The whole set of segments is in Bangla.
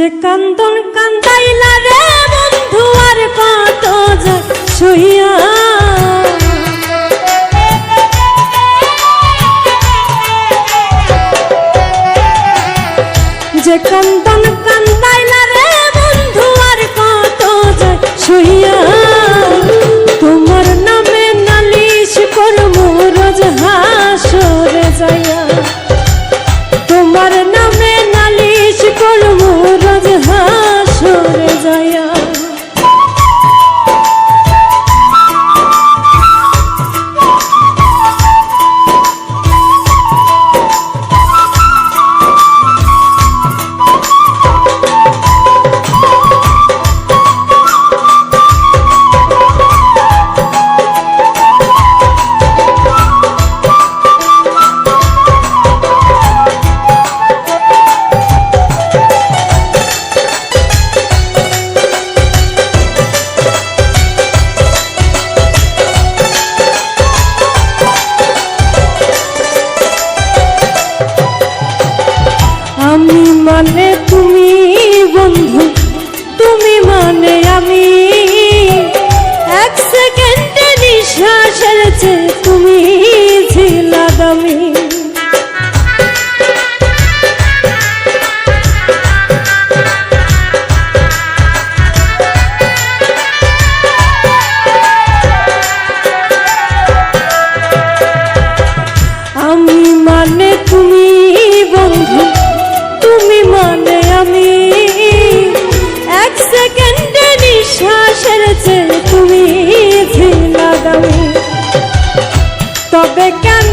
যে কান্দন কান্দাইলা রে বন্ধু, আর কত যায় সইয়া যে কান্দন কান্দাইলা রে বন্ধু, আর কত সইয়া তোমার নামে নালিশ রোজ হাসরে মানে তুমি বন্ধু তুমি মানে আমি। এক সেকেন্ডে নিঃশ্বাস তুমি ছিলাম আমি। আমি এক সেকেন্ডে নিঃশ্বাসের চেয়ে তুমি ছিলা তবে কেন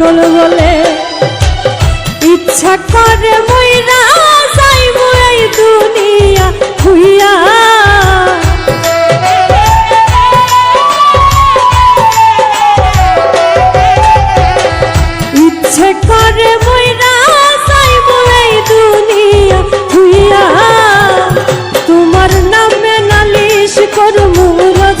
পাগল বলে। ইচ্ছা করে মইরা যাইব এই দুনিয়া খুইয়া। তোমার নামে নালিশ করমু রোজ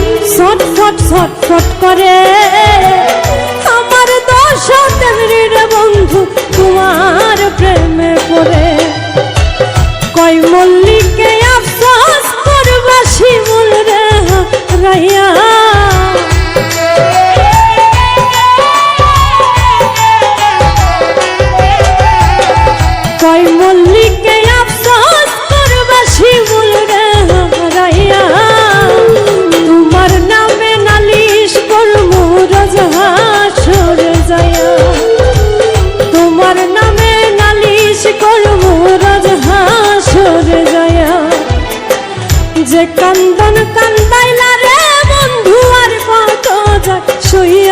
ছটফট ছটফট করে। আমার দশ তেমনি বন্ধু, তোমার প্রেমে পড়ে। কই মল্লিকে আফসোস করবা মন রে রাইয়া সইয়া